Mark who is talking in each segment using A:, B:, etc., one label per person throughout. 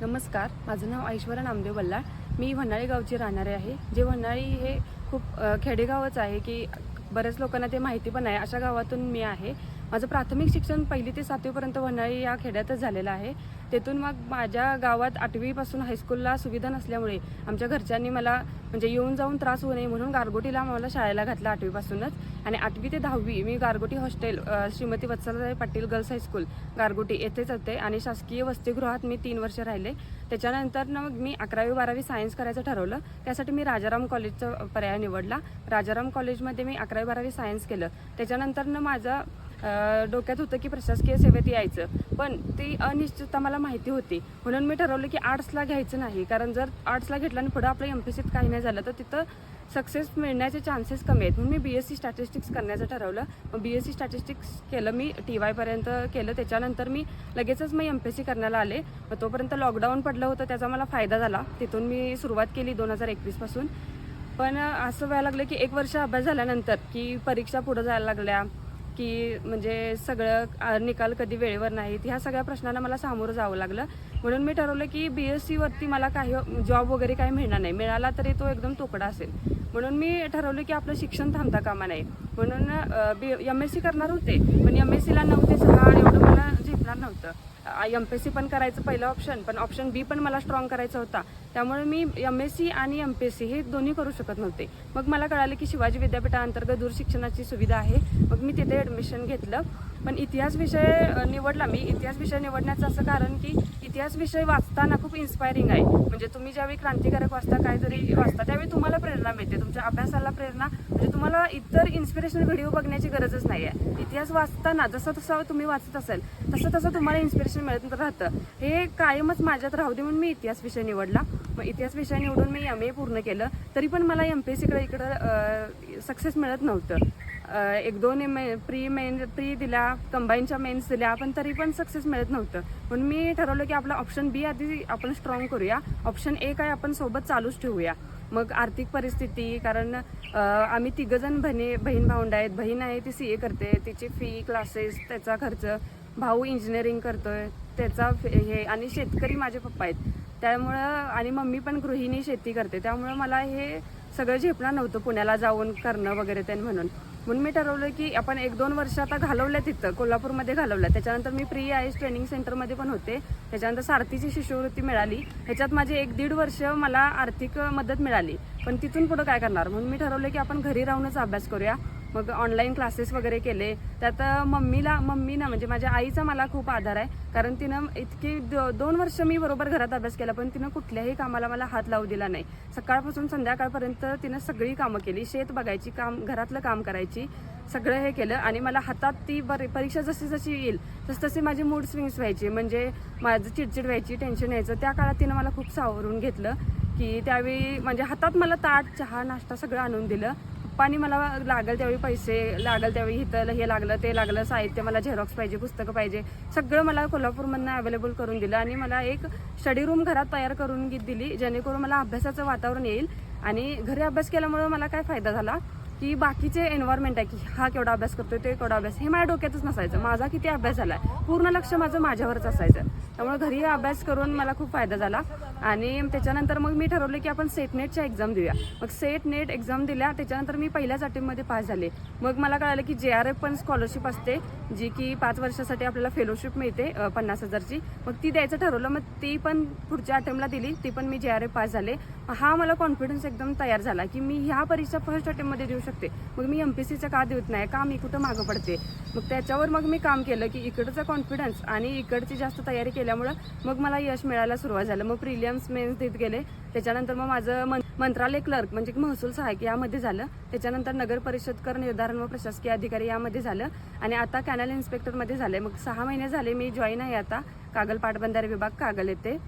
A: नमस्कार माझं नाव ऐश्वर्या नामदेव बल्लाळ. मी वन्हाळी गावची राहणारे आहे. जे वन्हाळी हे खूप खेडेगावच आहे की बऱ्याच लोकांना ते माहिती पण आहे. अशा गावातून मी आहे. माझं प्राथमिक शिक्षण पहिली ते सातवीपर्यंत वनाळी या खेड्यातच झालेलं आहे. तेथून मग माझ्या गावात आठवीपासून हायस्कूलला सुविधा नसल्यामुळे आमच्या घरच्यांनी मला म्हणजे येऊन जाऊन त्रास होऊ नये म्हणून गारगोटीला मला शाळेला घातलं आठवीपासूनच. आणि आठवी ते दहावी मी Gargoti hostel Shrimati Vatsalabai Patil girls high school Gargoti येथेच होते आणि शासकीय वसतिगृहात मी तीन वर्ष राहिले. त्याच्यानंतर मग मी अकरावी बारावी सायन्स करायचं ठरवलं. त्यासाठी मी राजाराम कॉलेजचा पर्याय निवडला. राजाराम कॉलेजमध्ये मी अकरावी बारावी सायन्स केलं. त्याच्यानंतर माझं डोक्यात होतं की प्रशासकीय सेवेत यायचं. पण ती अनिश्चितता मला माहिती होती. म्हणून मी ठरवलं की आर्ट्सला घ्यायचं नाही. कारण जर आर्ट्सला घेतलं आणि पुढं आपलं एम पी सीत काही नाही झालं तर तिथं सक्सेस मिळण्याचे चान्सेस कमी आहेत. म्हणून मी बी एस सी स्टॅटिस्टिक्स करण्याचं ठरवलं. मग बी एस सी स्टॅटिस्टिक्स केलं मी टी वायपर्यंत केलं. त्याच्यानंतर मी लगेचच मी एम पी एस सी करण्याला आले. मग तोपर्यंत लॉकडाऊन पडलं होतं त्याचा मला फायदा झाला. तिथून मी सुरुवात केली दोन हजार एकवीसपासून पण असं व्हायला लागलं की एक वर्ष अभ्यास झाल्यानंतर की परीक्षा पुढं जायला लागल्या. की म्हणजे सगळं निकाल कधी वेळेवर नाहीत ह्या सगळ्या प्रश्नांना मला सामोरं जावं लागलं. म्हणून मी ठरवलं की बी एस सीवरती मला काही जॉब वगैरे काही मिळणार नाही. मिळाला तरी तो एकदम तोकडा असेल. म्हणून मी ठरवलं की आपलं शिक्षण थांबता कामा नाही म्हणून बी एम एस सी करणार होते. पण एम एस सीला नऊ ते सहा एवढं मला झेपणार नव्हतं. एम पी एस सी पण करायचं पहिलं ऑप्शन पण ऑप्शन बी पण मला स्ट्रॉंग करायचा होता. त्यामुळे मी एम एस सी आणि एम पी एस सी हे दोन्ही करू शकत नव्हते. मग मला कळालं की शिवाजी विद्यापीठाअंतर्गत दूर शिक्षणाची सुविधा आहे. मग मी तिथे ॲडमिशन घेतलं. पण इतिहास विषय निवडला. मी इतिहास विषय निवडण्याचं असं कारण की इतिहास विषय वाचताना खूप इन्स्पायरिंग आहे. म्हणजे तुम्ही ज्यावेळी क्रांतिकारक वाचता काहीतरी वाचता त्यावेळी तुम्हाला प्रेरणा मिळते. तुमच्या अभ्यासाला प्रेरणा म्हणजे तुम्हाला इतर इन्स्पिरेशनल व्हिडिओ बघण्याची गरजच नाही आहे इतिहास वाचताना जसं तसं तुम्ही वाचत असेल तसं तसं तुम्हाला इन्स्पिरेशन मिळत राहतं. हे कायमच माझ्यात राहू दे म्हणून मी इतिहास विषय निवडला. मग इतिहास विषय निवडून मी एम ए पूर्ण केलं. तरी पण मला एम पी एस सीकडे इकडं सक्सेस मिळत नव्हतं. एक दोन मे प्री मेन प्री दिल्या कंबाईनच्या मेन्स दिल्या पण तरी पण सक्सेस मिळत नव्हतं. म्हणून मी ठरवलं की आपला ऑप्शन बी आधी आपण स्ट्रॉंग करूया. ऑप्शन ए काय आपण सोबत चालूच ठेवूया. मग आर्थिक परिस्थिती कारण आम्ही तिघजण बहिणी बहीण भावंड आहेत. बहीण आहे ती सी ए करते. तिची फी क्लासेस त्याचा खर्च. भाऊ इंजिनिअरिंग करतोय. त्याचा फे- हे आणि शेतकरी माझे पप्पा आहेत. त्यामुळं आणि मम्मी पण गृहिणी शेती करते. त्यामुळं मला हे सगळं झेपणार नव्हतं पुण्याला जाऊन करणं वगैरे ते म्हणून. म्हणून मी ठरवलं की आपण एक दोन वर्ष आता घालवल्या तिथं कोल्हापूरमध्ये घालवल्या. त्याच्यानंतर मी प्री आय ट्रेनिंग सेंटरमध्ये पण होते. त्याच्यानंतर सारथीची शिष्यवृत्ती मिळाली. ह्याच्यात माझे एक दीड वर्ष मला आर्थिक मदत मिळाली. पण तिथून पुढं काय करणार? म्हणून मी ठरवलं की आपण घरी राहूनच अभ्यास करूया. मग ऑनलाईन क्लासेस वगैरे केले. त्यात मम्मीला मम्मीना म्हणजे माझ्या आईचा मला खूप आधार आहे. कारण तिनं इतकी दो- दोन वर्ष मी बरोबर घरात अभ्यास केला पण तिनं कुठल्याही कामाला मला हात लावू दिला नाही. सकाळपासून संध्याकाळपर्यंत तिनं सगळी कामं केली. शेत बघायची काम घरातलं काम करायची सगळं हे केलं. आणि मला हातात ती बरी परीक्षा जशी जशी येईल तस तसे माझे मूड स्विंग्स व्हायचे. म्हणजे माझं चिडचिड व्हायची टेन्शन यायचं. त्या काळात तिनं मला खूप सावरून घेतलं की त्यावेळी म्हणजे हातात मला ताट चहा नाश्ता सगळं आणून दिलं. पप्पानी मला लागेल त्यावेळी पैसे लागेल त्यावेळी इथं हे लागलं ते लागलं साहित्य मला झेरॉक्स पाहिजे पुस्तकं पाहिजे सगळं मला कोल्हापूरमधनं अवेलेबल करून दिलं आणि मला एक स्टडी रूम घरात तयार करून दिली जेणेकरून मला अभ्यासाचं वातावरण येईल. आणि घरी अभ्यास केल्यामुळं मला काय फायदा झाला? की बाकीचे एन्व्हायरमेंट आहे की हा केवढा अभ्यास करतोय ते केवढा अभ्यास हे माझ्या डोक्यातच नसायचं. माझा किती अभ्यास झालाय? पूर्ण लक्ष माझं माझ्यावरच असायचं. त्यामुळे घरी अभ्यास करून मला खूप फायदा झाला. आणि त्याच्यानंतर मग मी ठरवलं की आपण सेट नेटच्या एक्झाम देऊया. मग सेट नेट एक्झाम दिल्या त्याच्यानंतर मी पहिल्याच अटेम्पमध्ये पास झाले. मग मला कळालं की जे आर एफ पण स्कॉलरशिप असते जी की पाच वर्षासाठी आपल्याला फेलोशिप मिळते पन्नास हजारची. मग ती द्यायचं ठरवलं मग ती पण पुढच्या अटेम्पला दिली ती पण मी जे आर एफ पास झाले. हा मला कॉन्फिडन्स एकदम तयार झाला की मी ह्या परीक्षा फर्स्ट अटेममध्ये देऊ शकते. मग मी एम पी सीचं का देत नाही का मी कुठं मागं पडते? मग त्याच्यावर मग मी काम केलं की इकडचा कॉन्फिडन्स आणि इकडची जास्त तयारी केल्यामुळं मग मला यश मिळायला सुरुवात झालं. मग प्रिलियम्स मेन्स देत गेले. त्याच्यानंतर मग माझं मन- मंत्रालय क्लर्क म्हणजे महसूल सहाय्यक यामध्ये झालं. त्याच्यानंतर नगर परिषद कर निर्धारण व प्रशासकीय अधिकारी यामध्ये झालं. आणि आता कॅनल इन्स्पेक्टरमध्ये झाले. मग सहा महिने झाले मी जॉईन आहे आता. कागल पाटबंधारे विभाग कागल येथे.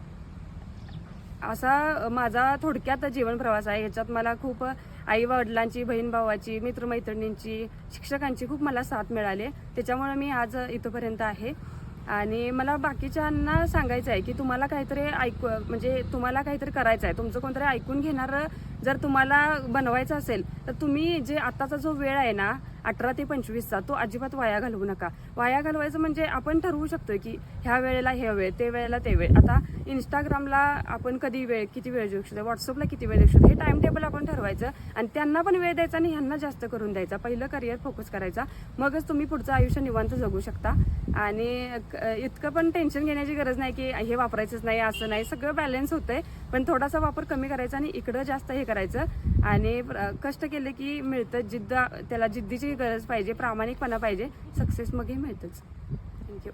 A: असा माझा थोडक्यात जीवन प्रवास आहे. ह्याच्यात मला खूप आई वडिलांची बहीण भावाची मित्रमैत्रिणींची शिक्षकांची खूप मला साथ मिळाली. त्याच्यामुळे मी आज इथंपर्यंत आहे. आणि मला बाकीच्यांना सांगायचं आहे की तुम्हाला काहीतरी ऐकू म्हणजे तुम्हाला काहीतरी करायचं आहे तुमचं कोणतरी ऐकून घेणारं जर तुम्हाला बनवायचं असेल तर तुम्ही जे आताचा जो वेळ आहे ना अठरा ते पंचवीसचा तो अजिबात वाया घालवू नका. वाया घालवायचं म्हणजे आपण ठरवू शकतो की ह्या वेळेला हे वेळ ते वेळेला ते वेळ. आता इंस्टाग्रामला आपण कधी वेळ किती वेळ देऊ शकतो? व्हॉट्सअपला किती वेळ देऊ शकतो? हे टाइम टेबल आपण ठरवायचं आणि त्यांना पण वेळ द्यायचा आणि ह्यांना जास्त करून द्यायचा. पहिलं करिअर फोकस करायचा. मगच तुम्ही पुढचं आयुष्य निवांत जगू शकता. आणि क- इतकं पण टेन्शन घेण्याची गरज नाही की हे वापरायचंच नाही असं नाही. सगळं बॅलन्स होतंय. पण थोडासा वापर कमी करायचा आणि इकडं जास्त हे करायचं. आणि कष्ट केले की मिळतं. जिद्द त्याला जिद्दीची गरज पाहिजे प्रामाणिकपणा पाहिजे. सक्सेस मगही मिळतंच. थँक्यू